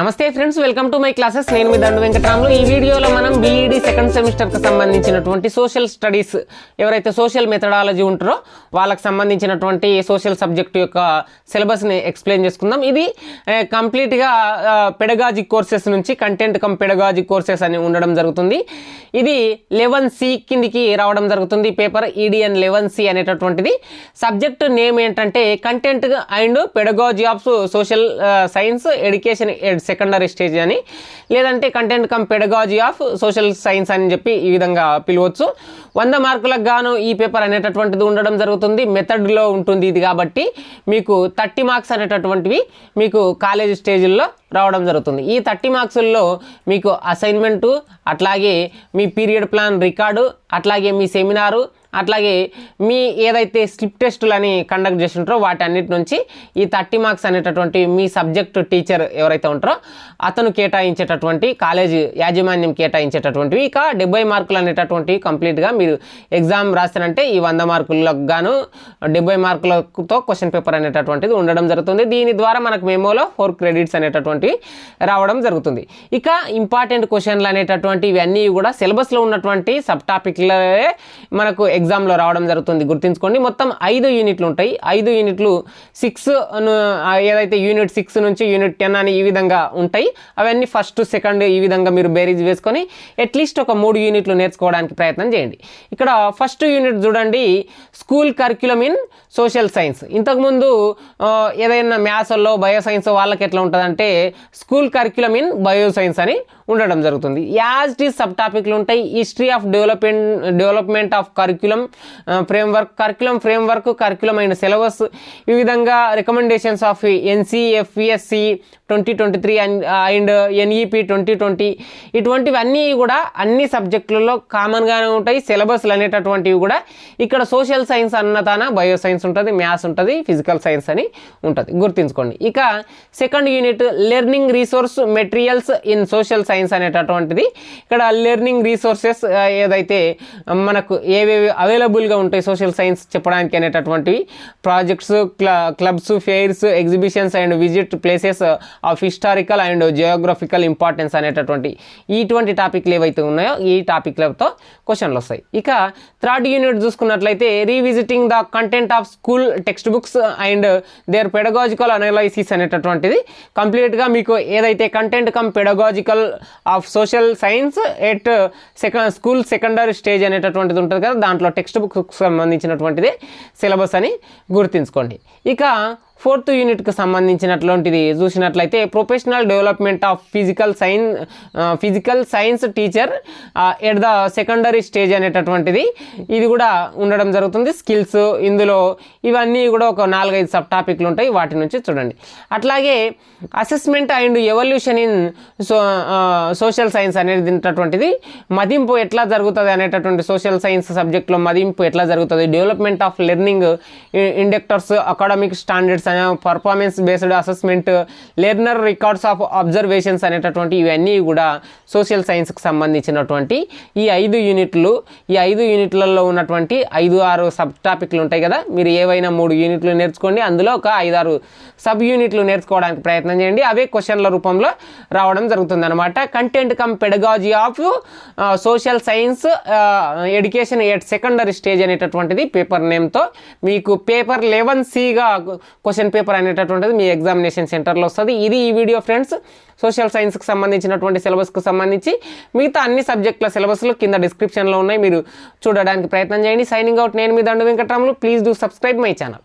నమస్తే friends welcome to my classes. నేను మీ దండు వెంకటరాములు. ఈ వీడియోలో మనం బీఈడి సెకండ్ సెమిస్టర్కి సంబంధించినటువంటి సోషల్ స్టడీస్ ఎవరైతే సోషల్ మెథడాలజీ ఉంటారో వాళ్ళకి సంబంధించినటువంటి సోషల్ సబ్జెక్ట్ యొక్క సిలబస్ని ఎక్స్ప్లెయిన్ చేసుకుందాం. ఇది కంప్లీట్గా పెడగాజిక్ కోర్సెస్ నుంచి కంటెంట్ కమ్ పెడగాజిక్ కోర్సెస్ అని ఉండడం జరుగుతుంది. ఇది లెవెన్ సి కిందికి రావడం జరుగుతుంది. పేపర్ ఈడిఎన్ లెవెన్ సి అనేటటువంటిది. సబ్జెక్ట్ నేమ్ ఏంటంటే content and pedagogy of social science education secondary stage అని. లేదంటే content cum pedagogy of social science అని చెప్పి ఈ విధంగా పిలవచ్చు. వంద మార్కులకు గాను ఈ పేపర్ అనేటటువంటిది ఉండడం జరుగుతుంది. మెథడ్లో ఉంటుంది ఇది కాబట్టి మీకు థర్టీ మార్క్స్ అనేటటువంటివి మీకు కాలేజ్ స్టేజ్లో రావడం జరుగుతుంది. ఈ థర్టీ మార్క్స్ల్లో మీకు అసైన్మెంటు అట్లాగే మీ పీరియడ్ ప్లాన్ రికార్డు అట్లాగే మీ సెమినారు అట్లాగే మీ ఏదైతే స్లిప్ టెస్టులు అని కండక్ట్ చేసి ఉంటారో వాటి అన్నిటి నుంచి ఈ థర్టీ మార్క్స్ అనేటటువంటి మీ సబ్జెక్ట్ టీచర్ ఎవరైతే ఉంటారో అతను కేటాయించేటటువంటి కాలేజ్ యాజమాన్యం కేటాయించేటటువంటివి ఇక డెబ్బై మార్కులు అనేటటువంటివి కంప్లీట్గా మీరు ఎగ్జామ్ రాస్తారంటే ఈ వంద మార్కులకు గాను డెబ్బై మార్కులతో క్వశ్చన్ పేపర్ అనేటటువంటిది ఉండడం జరుగుతుంది. దీని ద్వారా మనకు మెమోలో ఫోర్ క్రెడిట్స్ అనేటటువంటివి రావడం జరుగుతుంది. ఇక ఇంపార్టెంట్ క్వశ్చన్లు అనేటటువంటి ఇవన్నీ కూడా సిలబస్లో ఉన్నటువంటి సబ్ టాపిక్లే మనకు ఎగ్జామ్లో రావడం జరుగుతుంది. గుర్తుంచుకోండి మొత్తం ఐదు యూనిట్లు ఉంటాయి. ఐదు యూనిట్లు సిక్స్ ఏదైతే యూనిట్ సిక్స్ నుంచి యూనిట్ టెన్ అని ఈ విధంగా ఉంటాయి. అవన్నీ ఫస్ట్ సెకండ్ ఈ విధంగా మీరు బేరీజ్ వేసుకొని అట్లీస్ట్ ఒక మూడు యూనిట్లు నేర్చుకోవడానికి ప్రయత్నం చేయండి. ఇక్కడ ఫస్ట్ యూనిట్ చూడండి school curriculum in social science. ఇంతకుముందు ఏదైనా మ్యాథ్స్లో బయో సైన్స్ వాళ్ళకి ఎట్లా ఉంటుందంటే school curriculum in bio science అని ఉండడం జరుగుతుంది. యాజ్ టీ సబ్ టాపిక్లు ఉంటాయి. History of development development of curriculum framework curriculum framework curriculum అయిన సిలబస్ ఈ విధంగా recommendations of NCFESC twenty twenty three and and NEP twenty twenty ఇటువంటివన్నీ కూడా అన్ని సబ్జెక్టులలో కామన్గానే ఉంటాయి. సిలబస్లు అనేటటువంటివి కూడా ఇక్కడ సోషల్ సైన్స్ అన్నదాన బయో సైన్స్ ఉంటుంది మ్యాథ్స్ ఉంటుంది ఫిజికల్ సైన్స్ అని ఉంటుంది. గుర్తుంచుకోండి. ఇక second unit learning resource materials in social science అనేటటువంటిది. ఇక్కడ లెర్నింగ్ రీసోర్సెస్ ఏదైతే మనకు ఏవేవి అవైలబుల్గా ఉంటాయి సోషల్ సైన్స్ చెప్పడానికి అనేటటువంటివి projects clubs fairs exhibitions and visit places of historical and geographical importance అనేటటువంటి ఇటువంటి టాపిక్లు ఏవైతే ఉన్నాయో ఈ టాపిక్లతో క్వశ్చన్లు వస్తాయి. ఇక థర్డ్ యూనిట్ చూసుకున్నట్లయితే revisiting the content of school text books and their pedagogical analysis అనేటటువంటిది. కంప్లీట్గా మీకు ఏదైతే content cum pedagogical of social science at second school secondary stage అనేటటువంటిది ఉంటుంది కదా దాంట్లో టెక్స్ట్ బుక్ సంబంధించినటువంటిది సిలబస్ అని గుర్తుంచుకోండి. ఇక ఫోర్త్ యూనిట్కి సంబంధించినటువంటిది చూసినట్లయితే professional development of physical science physical science teacher at the secondary stage అనేటటువంటిది. ఇది కూడా ఉండడం జరుగుతుంది. స్కిల్స్ ఇందులో ఇవన్నీ కూడా ఒక నాలుగైదు సబ్ టాపిక్లు ఉంటాయి. వాటి నుంచి చూడండి. అట్లాగే assessment and evaluation in so social science అనేది ఉన్నటువంటిది మదింపు ఎట్లా జరుగుతుంది అనేటటువంటి సోషల్ సైన్స్ సబ్జెక్ట్లో మదింపు ఎట్లా జరుగుతుంది? Development of learning indicators academic standards performance based assessment learner records of observations అనేటటువంటి ఇవన్నీ కూడా సోషల్ సైన్స్కి సంబంధించినటువంటి ఈ ఐదు యూనిట్లు ఈ ఐదు యూనిట్లలో ఉన్నటువంటి ఐదు ఆరు సబ్ టాపిక్లు ఉంటాయి కదా. మీరు ఏవైనా మూడు యూనిట్లు నేర్చుకోండి. అందులో ఒక ఐదారు సబ్ యూనిట్లు నేర్చుకోవడానికి ప్రయత్నం చేయండి. అవే క్వశ్చన్ల రూపంలో రావడం జరుగుతుంది అనమాట content cum pedagogy of social science education at secondary stage అనేటటువంటిది పేపర్ నేమ్తో మీకు పేపర్ లెవెన్ సిగా క్వశ్చన్ పేపర్ అనేటటువంటిది మీ ఎగ్జామినేషన్ సెంటర్లో వస్తుంది. ఇది ఈ వీడియో ఫ్రెండ్స్. సోషల్ సైన్స్కి సంబంధించినటువంటి సిలబస్కు సంబంధించి మిగతా అన్ని సబ్జెక్టుల సిలబస్లు కింద డిస్క్రిప్షన్లో ఉన్నాయి. మీరు చూడడానికి ప్రయత్నం చేయండి. Signing out. నేను మీ Dandu Venkataramulu. Please do subscribe my channel.